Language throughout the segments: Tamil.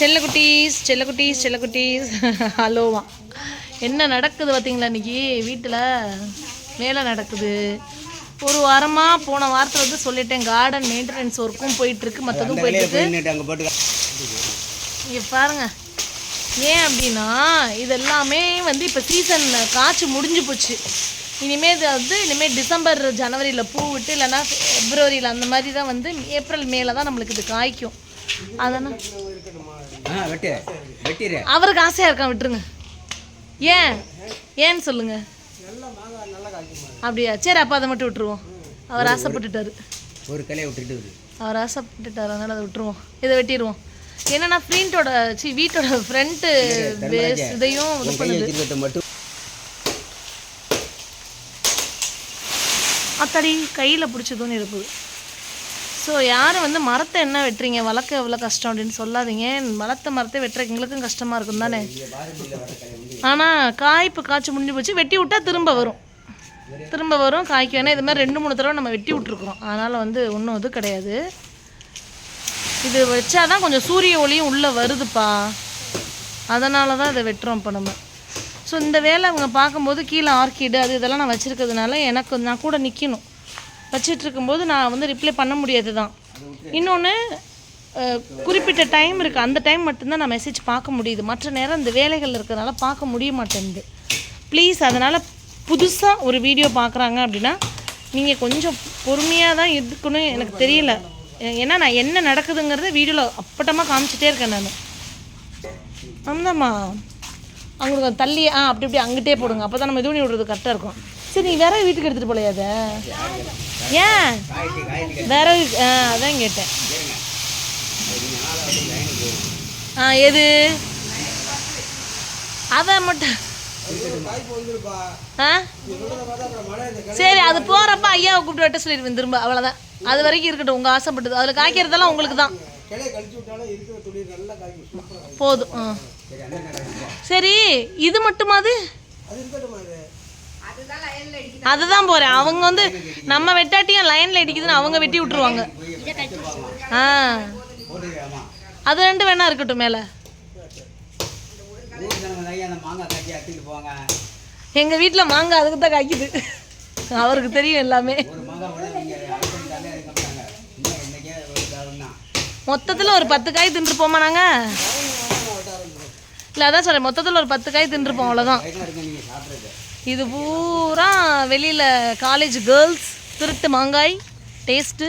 செல்லக்குட்டீஸ் செல்லக்குட்டீஸ் செல்லக்குட்டீஸ். ஹலோவா. என்ன நடக்குது பார்த்தீங்களா இன்னைக்கு? வீட்டில் வேலை நடக்குது. ஒரு வாரமாக போன வாரத்தில் வந்து சொல்லிட்டேன் கார்டன் மெயின்டெனன்ஸ் ஒர்க்கும் போயிட்டுருக்கு மற்றதும் போயிட்டுருக்கு. இங்கே பாருங்க. ஏன் அப்படின்னா இது எல்லாமே வந்து இப்போ சீசன் காய்ச்சி முடிஞ்சு போச்சு. இனிமேல் இது வந்து இனிமேல் டிசம்பர் ஜனவரியில் பூ விட்டு இல்லைன்னா பிப்ரவரியில் அந்த மாதிரி தான் வந்து ஏப்ரல் மேல தான் நம்மளுக்கு இது காய்க்கும். அதனால் அவருக்கு ஆசையாக இருக்கான் விட்டுருங்க. ஏன்? ஏன்னு சொல்லுங்க. அப்படியா? சரி அப்போ அதை மட்டும் விட்டுருவோம். அவர் ஆசைப்பட்டுட்டாரு. ஒரு கிளையை விட்டுட்டு விடு. அவர் ஆசைப்பட்டுட்டார் அதனால் அதை விட்டுருவோம். இதை வெட்டிடுவோம். என்னன்னா ஃப்ரீண்டோட சி வீட்டோட ஃப்ரண்ட்டு பேஸ் இதையும் இது பண்ணுது. மட்டும். அத்தாடி கையில் பிடிச்சதுன்னு இருக்குது. ஸோ யாரும் வந்து மரத்தை என்ன வெட்டுறீங்க? வளர்க்க எவ்வளோ கஷ்டம் அப்படின்னு சொல்லாதீங்க. வளர்த்த மரத்தை வெட்டுற எங்களுக்கும் கஷ்டமாக இருக்கும் தானே? ஆனால் காய்ப்பு காய்ச்சி முடிஞ்சு போச்சு. வெட்டி விட்டால் திரும்ப வரும். திரும்ப வரும் காய்க்கு வேணால் இது மாதிரி ரெண்டு மூணு தடவை நம்ம வெட்டி விட்ருக்குறோம் அதனால் வந்து ஒன்றும் இது கிடையாது. இது வச்சாதான் கொஞ்சம் சூரிய ஒளியும் உள்ளே வருதுப்பா. அதனால தான் இதை வெட்டுறோம் இப்போ நம்ம. ஸோ இந்த வேலை அவங்க பார்க்கும்போது கீழே ஆர்கிடு அது இதெல்லாம் நான் வச்சுருக்கிறதுனால எனக்கு நான் கூட நிற்கணும் வச்சுட்டு இருக்கும்போது நான் வந்து ரிப்ளை பண்ண முடியாது தான் இன்னொன்று குறிப்பிட்ட டைம் இருக்குது அந்த டைம் மட்டும்தான் நான் மெசேஜ் பார்க்க முடியுது. மற்ற நேரம் இந்த வேலைகள் இருக்கிறதுனால பார்க்க முடிய மாட்டேங்குது. ப்ளீஸ் அதனால் புதுசாக ஒரு வீடியோ பார்க்குறாங்க அப்படின்னா நீங்கள் கொஞ்சம் பொறுமையாக தான் இருக்கணும். எனக்கு தெரியல. ஏன்னா நான் என்ன நடக்குதுங்கிறத வீடியோவில் அப்பட்டமாக காமிச்சிட்டே இருக்கேன் நான். ஆமாம்மா அவங்களுக்கு தள்ளி ஆ அப்படி இப்படி அங்கிட்டே போடுங்க. அப்போ தான் நம்ம இது பண்ணி விடுறது கரெக்டாக இருக்கும். சரி நீ வேற வீட்டுக்கு எடுத்துகிட்டு போலையாத ஏன்? வேற ஆ அதான் கேட்டேன். ஆ எது? அதை மட்டும். ஆ? சரி அது போகிறப்ப ஐயாவை கூப்பிட்டு வெட்ட சொல்லிடுவேன் திரும்ப. அவ்வளோதான் அது வரைக்கும் இருக்கட்டும் உங்கள் ஆசைப்பட்டது. அதில் காய்க்கிறதெல்லாம் உங்களுக்கு தான். போதும் ஆ. சரி இது மட்டுமாது அதுதான் போறேன். அவங்க வந்து நம்ம வெட்டாட்டியும் லைன்ல அடிக்குதுன்னு அவங்க வெட்டி விட்டுருவாங்க. ஆ. அது ரெண்டு வேணா இருக்கட்டும் மேல. எங்கள் வீட்டில் மாங்காய் எங்க மாங்காய் அதுக்கு தான் காய்க்குது. அவருக்கு தெரியும் எல்லாமே. மொத்தத்தில் ஒரு மொத்தத்துல ஒரு பத்து காய் தின்றுப்போமா நாங்க? இல்ல அதான் சொல்றேன். மொத்தத்துல ஒரு பத்து காய் தின்றுப்போம் அவ்வளவுதான். இது பூரா வெளியில் காலேஜ் கேர்ள்ஸ் திருட்டு மாங்காய் டேஸ்ட்டு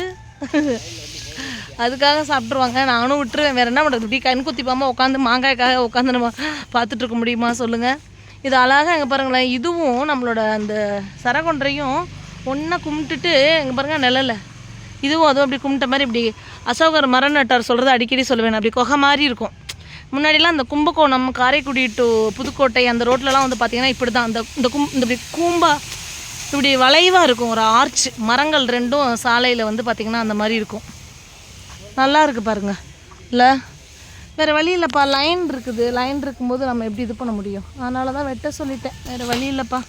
அதுக்காக சாப்பிட்ருவாங்க நானும் விட்டுருவேன். வேறு என்ன பண்ணுறது இப்படி கண் குத்திப்பாமல் உட்காந்து மாங்காய்க்காக உட்காந்து நம்ம பார்த்துட்ருக்க முடியுமா? சொல்லுங்கள் இது அழகாக எங்கே பாருங்களேன். இதுவும் நம்மளோட அந்த சரகொன்றையும் ஒன்றா கும்பிட்டுட்டு எங்கே பாருங்கள் நிழல இதுவும் அதுவும் அப்படி கும்பிட்ட மாதிரி இப்படி அசோகர் மரம் நட்டார். சொல்கிறது அடிக்கடி சொல்லுவேன். அப்படி குகை மாதிரி இருக்கும். முன்னாடிலாம் அந்த கும்பகோணம் காரைக்குடி டு புதுக்கோட்டை அந்த ரோட்லலாம் வந்து பார்த்தீங்கன்னா இப்படி தான் அந்த இந்த கும் இந்த இப்படி கூம்பா இப்படி வளைவாக இருக்கும். ஒரு ஆர்ச் மரங்கள் ரெண்டும் சாலையில் வந்து பார்த்திங்கன்னா அந்த மாதிரி இருக்கும். நல்லா இருக்குது பாருங்கள் இல்லை? வேறு வழி இல்லைப்பா. லைன் இருக்குது. லைன் இருக்கும்போது நம்ம எப்படி இது பண்ண முடியும்? அதனால தான் வெட்ட சொல்லிட்டேன். வேறு வழி இல்லைப்பா.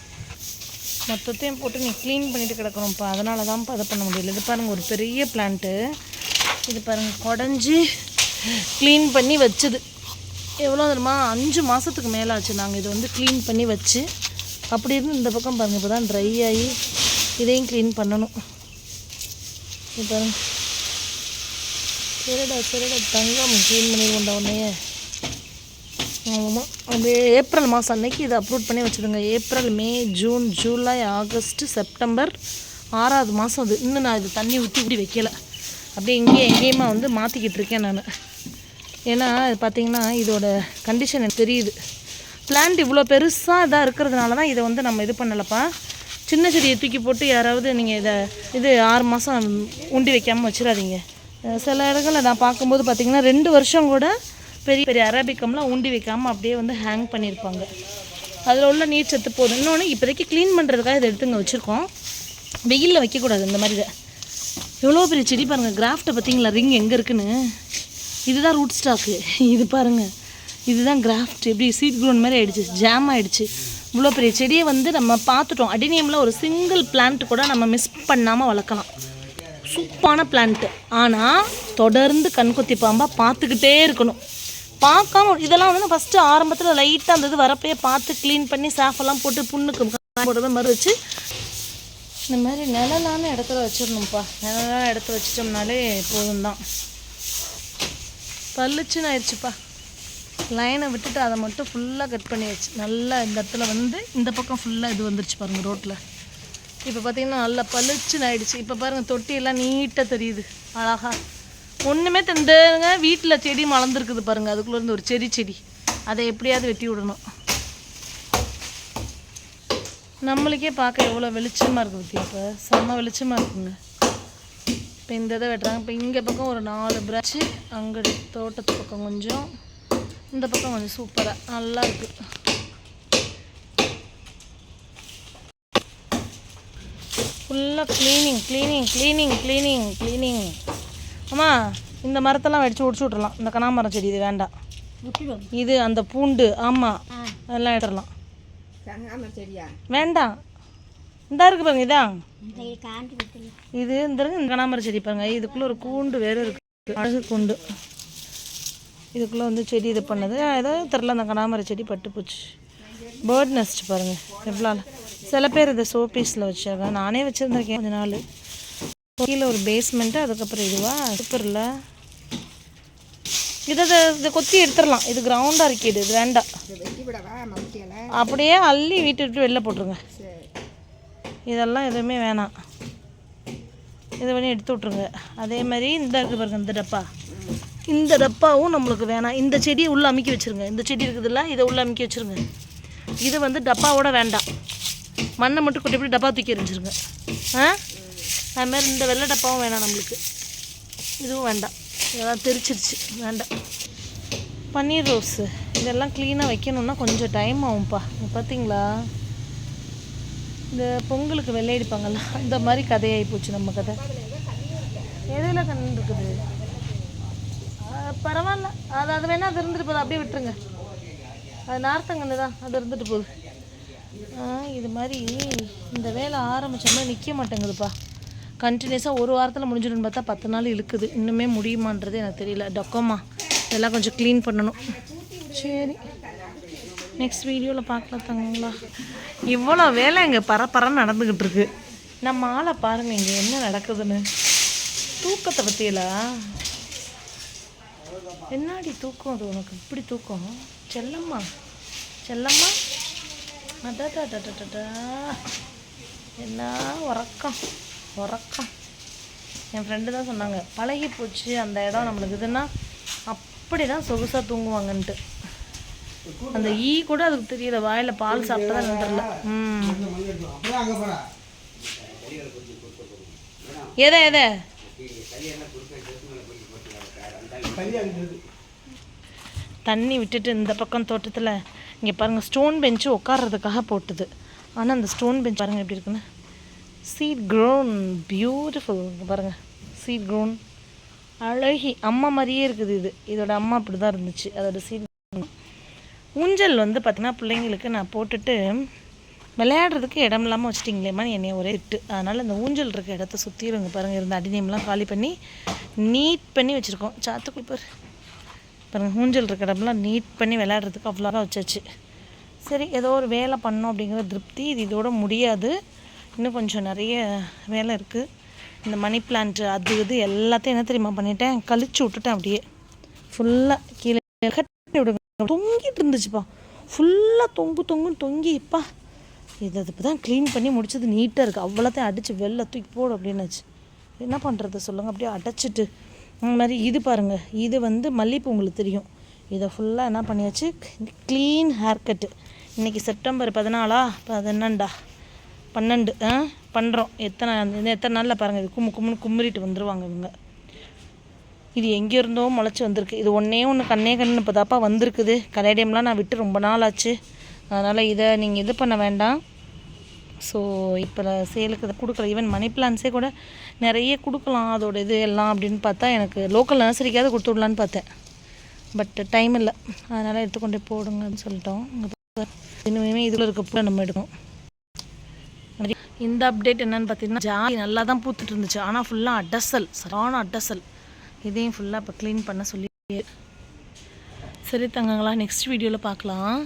மொத்தத்தையும் போட்டு நீ க்ளீன் பண்ணிட்டு கிடக்கணும்ப்பா. அதனால தான்ப்பா அதை பண்ண முடியல. இது பாருங்கள் ஒரு பெரிய பிளான்ட்டு இது பாருங்கள் குடஞ்சி க்ளீன் பண்ணி வச்சது. எவ்வளோ தெரியுமா? அஞ்சு மாதத்துக்கு மேலே ஆச்சு நாங்கள் இதை வந்து க்ளீன் பண்ணி வச்சு. அப்படி இருந்து இந்த பக்கம் பாருங்கள் இப்போ தான் ட்ரை ஆகி இதையும் க்ளீன் பண்ணணும். இப்போ பாருங்க. சரிடா சரிடா தங்கம் க்ளீன் பண்ணிடுவோண்டா உடனே ஆமாம் அப்படியே ஏப்ரல் மாதம் அன்னைக்கு இதை அப்ரூவ் பண்ணி வச்சுருங்க April May June July August September ஆறாவது மாதம் அது. இன்னும் நான் இது தண்ணி ஊற்றி இப்படி வைக்கலை. அப்படியே இங்கேயும் எங்கேயுமா வந்து மாற்றிக்கிட்டு இருக்கேன் நான். ஏன்னா பார்த்தீங்கன்னா இதோட கண்டிஷன் எனக்கு தெரியுது. பிளான்ட் இவ்வளோ பெருசாக இதாக இருக்கிறதுனால தான் இதை வந்து நம்ம இது பண்ணலப்பா. சின்ன செடியை தூக்கி போட்டு யாராவது நீங்கள் இதை இது ஆறு மாதம் உண்டி வைக்காமல் வச்சிடாதீங்க. சில இடங்களில் நான் பார்க்கும்போது பார்த்தீங்கன்னா ரெண்டு வருஷம் கூட பெரிய பெரிய அரபிக்கம்லாம் உண்டி வைக்காமல் அப்படியே வந்து ஹேங் பண்ணியிருப்பாங்க. அதில் உள்ள நீர் சத்து போதும் இன்னொன்று இப்போதைக்கு க்ளீன் பண்ணுறதுக்காக இதை எடுத்துங்க வச்சுருக்கோம். வெயிலில் வைக்கக்கூடாது இந்த மாதிரி இதை. எவ்வளோ பெரிய செடி பாருங்கள் கிராஃப்ட்டை பார்த்தீங்களா ரிங் எங்கே இருக்குன்னு? இதுதான் ரூட் ஸ்டாக்கு இது பாருங்கள் இதுதான் கிராஃப்ட் எப்படி சீட் க்ரோன் மாதிரி ஆயிடுச்சு. ஜாம் ஆயிடுச்சு. இவ்வளோ பெரிய செடியை வந்து நம்ம பார்த்துட்டோம். அடினியமில் ஒரு சிங்கிள் பிளான்ட் கூட நம்ம மிஸ் பண்ணாமல் வளர்க்கலாம். சூப்பான பிளான்ட்டு ஆனால் தொடர்ந்து கண்கொத்தி பாம்பாக பார்த்துக்கிட்டே இருக்கணும். பார்க்காம இதெல்லாம் வந்து ஃபஸ்ட்டு ஆரம்பத்தில் லைட்டாக அந்த இது வரப்பே பார்த்து க்ளீன் பண்ணி சாஃபெல்லாம் போட்டு புண்ணுக்கு போடுறத மாதிரி வச்சு இந்த மாதிரி நிழலான இடத்துல வச்சிடணும்ப்பா நிழலான இடத்துல வச்சிட்டோம்னாலே போதும் தான் பளிச்சுன்னு ஆயிடுச்சுப்பா லைனை விட்டுட்டு அதை மட்டும் ஃபுல்லாக கட் பண்ணியாச்சு. நல்லா இந்த இடத்துல வந்து இந்த பக்கம் ஃபுல்லாக இது வந்துருச்சு பாருங்கள் ரோட்டில் இப்போ பார்த்தீங்கன்னா நல்லா பளிச்சுன்னு ஆயிடுச்சு இப்போ பாருங்கள் தொட்டியெல்லாம் நீட்டாக தெரியுது. அழகாக ஒன்றுமே தந்துங்க வீட்டில் செடி மலர்ந்துருக்குது பாருங்கள் அதுக்குள்ளே இருந்து ஒரு செடி செடி. அதை எப்படியாவது வெட்டி விடணும். நம்மளுக்கே பார்க்க எவ்வளோ வெளிச்சமாக இருக்குது இப்போ? செம்ம வெளிச்சமாக இருக்குங்க. இப்போ இந்த இதை வெட்டுறாங்க. இப்போ இங்கே பக்கம் ஒரு நாலு பிரான்ச்சு அங்கே தோட்டத்து பக்கம் கொஞ்சம். இந்த பக்கம் கொஞ்சம் சூப்பராக நல்லா இருக்கு. ஃபுல்லாக cleaning cleaning cleaning cleaning cleaning அம்மா இந்த மரத்தெல்லாம் வெடிச்சு ஒடிச்சு விட்றலாம் இந்த கனாமரம் செடி இது வேண்டாம். இது அந்த பூண்டு ஆமாம் அதெல்லாம் எடுத்துடலாம். வேண்டாம். இந்தா இருக்கு பாருங்க இதான் இது இந்த கனாமர செடி பாருங்க. இதுக்குள்ள ஒரு கூண்டு வேற இருக்கு. அழகு கூண்டு. இதுக்குள்ள வந்து செடி இது பண்ணது. ஏதோ தெரில அந்த கனாமர செடி பட்டு போச்சு. பேர்ட் நெஸ்ட் பாருங்க. எவ்வளோ சில பேர் இதை ஷோபீஸில் வச்சாங்க நானே வச்சுருந்துருக்கேன் கொஞ்ச நாள். கீழே ஒரு பேஸ்மெண்ட்டு அதுக்கப்புறம் இதுவா? சூப்பர் இல்லை. இதை இதை- இதை கொத்தி எடுத்துடலாம். இது கிரவுண்டாக இருக்குது இது. வேண்டாம். அப்படியே அள்ளி வீட்டு விட்டு வெளில போட்டுருங்க. இதெல்லாம் எதுவுமே வேணாம். இது பண்ணி எடுத்து விட்ருங்க அதே மாதிரி இந்த இருக்குது பாருங்க இந்த டப்பா. இந்த டப்பாவும் நம்மளுக்கு வேணாம். இந்த செடியை உள்ளே அமுக்கி வச்சுருங்க. இந்த செடி இருக்குதுல்ல இதை உள்ளே அமுக்கி வச்சுருங்க. இது வந்து டப்பாவோட வேண்டாம். மண்ணை மட்டும் கொட்டி போய் டப்பா தூக்கி எரிஞ்சிருங்க ஆ? அதுமாரி இந்த வெள்ளை டப்பாவும் வேணாம் நம்மளுக்கு. இதுவும் வேண்டாம். இதெல்லாம் தெரிச்சிருச்சு. வேண்டாம். பன்னீர் ரோஸு. இதெல்லாம் க்ளீனாக வைக்கணுன்னா கொஞ்சம் டைம் ஆகும்ப்பா. பார்த்தீங்களா இந்த பொங்கலுக்கு வெள்ளையடிப்பாங்கல்ல அந்த மாதிரி கதையாகி போச்சு நம்ம கதை. எதில் கண் இருக்குது? பரவாயில்ல. அது அது வேணால் அது இருந்துட்டு போகுது அப்படியே விட்டுருங்க. அது நார்த்தங்கன்று தான். அது இருந்துட்டு போகுது. இது மாதிரி இந்த வேலை ஆரம்பித்தோம்னா நிற்க மாட்டேங்குதுப்பா. கண்டினியூஸாக ஒரு வாரத்தில் முடிஞ்சிடும்னு பார்த்தா பத்து நாள் இழுக்குது. இன்னுமே முடியுமான்றது எனக்கு தெரியல. டொக்கோமா. இதெல்லாம் கொஞ்சம் க்ளீன் பண்ணணும். சரி. நெக்ஸ்ட் வீடியோவில் பார்க்கலாம் தங்கங்களா? இவ்வளோ வேலை இங்கே பரப்பர நடந்துக்கிட்டு இருக்கு. நம்ம ஆளை பாருங்கள் இங்கே என்ன நடக்குதுன்னு. தூக்கத்தை பற்றியலா என்னாடி தூக்கம் அது உனக்கு? இப்படி தூக்கம்? செல்லம்மா செல்லம்மா. அடடடடடடா என்ன உறக்கம் உறக்கம். என் ஃப்ரெண்டு தான் சொன்னாங்க பழகி போச்சு அந்த இடம் நம்மளுக்கு. இதுன்னா அப்படி தான் சொகுசாக தூங்குவாங்கன்ட்டு. அந்த ஈ கூட அதுக்கு தெரியல வாயில் பால் சாப்பிட்டதா நின்றுல ம். எதை எதை? தண்ணி விட்டுட்டு இந்த பக்கம் தோட்டத்தில் இங்கே பாருங்கள் ஸ்டோன் பெஞ்சு உட்கார்றதுக்காக போட்டுது. ஆனால் அந்த ஸ்டோன் பெஞ்ச் பாருங்கள் எப்படி இருக்குன்னு. சீட் க்ரோன் பியூட்டிஃபுல் பாருங்கள் சீட் க்ரோன் அழகி அம்மா மாதிரியே இருக்குது இது. இதோட அம்மா அப்படி தான் இருந்துச்சு. அதோட சீட் ஊஞ்சல் வந்து பார்த்திங்கன்னா பிள்ளைங்களுக்கு நான் போட்டுட்டு விளையாடுறதுக்கு இடம் இல்லாமல் வச்சிட்டிங்களேம்மா என்னை ஒரே இட்டு அதனால் இந்த ஊஞ்சல் இருக்க இடத்த சுற்றிடுங்க பாருங்கள் இருந்த அடிநேம்லாம் காலி பண்ணி நீட் பண்ணி வச்சுருக்கோம். சாத்துக்குடி பாரு. பாருங்கள் ஊஞ்சல் இருக்க இடம்லாம் நீட் பண்ணி விளையாடுறதுக்கு அவ்வளோதான் வச்சாச்சு. சரி ஏதோ ஒரு வேலை பண்ணோம் அப்படிங்கிற திருப்தி. இது இதோட முடியாது. இன்னும் கொஞ்சம் நிறைய வேலை இருக்குது இந்த மணி பிளான்ட்டு அது இது எல்லாத்தையும் என்ன தெரியுமா பண்ணிட்டேன்? கழிச்சு விட்டுட்டேன் அப்படியே. ஃபுல்லாக கீழே கட்டி விடுங்க. தொங்கிட்டு இருந்துச்சுப்பா. ஃபுல்லாக தொங்கு தொங்குன்னு தொங்கி இப்பா இதை இப்போ தான் க்ளீன் பண்ணி முடிச்சது நீட்டாக இருக்குது அவ்வளோத்தையும் அடித்து வெளில தூக்கி போடு அப்படின்னாச்சு. என்ன பண்ணுறது சொல்லுங்கள் அப்படியே அடைச்சிட்டு. இந்த மாதிரி இது பாருங்கள் இது வந்து மல்லிகைப்பூ உங்களுக்கு தெரியும். இதை ஃபுல்லாக என்ன பண்ணியாச்சு? க்ளீன் ஹேர் கட்டு இன்றைக்கி செப்டம்பர் பதினாலா? பதினெண்டா? பன்னெண்டு. ஆ? பண்ணுறோம் எத்தனை எத்தனை நாளில் பாருங்கள் இது கும்மு கும்முன்னு கும்மிட்டு வந்துடுவாங்க இவங்க. இது எங்கே இருந்தோ முளைச்சி வந்திருக்கு. இது ஒன்றே ஒன்று கண்ணே கண்ணு இப்போ தாப்பா வந்திருக்குது. கலேடியம்லாம் நான் விட்டு ரொம்ப நாள் ஆச்சு. அதனால் இதை நீங்கள் இது பண்ண வேண்டாம். ஸோ இப்போ சேலுக்கு இதை கொடுக்கல. ஈவன் மணி பிளான்ஸே கூட நிறைய கொடுக்கலாம். அதோட இது எல்லாம் அப்படின்னு பார்த்தா எனக்கு லோக்கல் நர்சரிக்காவது கொடுத்துடலான்னு பார்த்தேன். பட் டைம் இல்லை. அதனால் எடுத்துக்கொண்டு போடுங்கன்னு சொல்லிட்டோம். இனிமேல் இதில் இருக்க பூ நம்ம எடுக்கணும். இந்த அப்டேட் என்னன்னு பார்த்தீங்கன்னா ஜாலி நல்லா தான் பூத்துட்டு இருந்துச்சு. ஆனால் ஃபுல்லாக அடசல். சரான அடசல். இதையும் ஃபுல்லாக இப்போ க்ளீன் பண்ண சொல்லி சரி தங்கங்களா நெக்ஸ்ட் வீடியோவில் பார்க்கலாம்.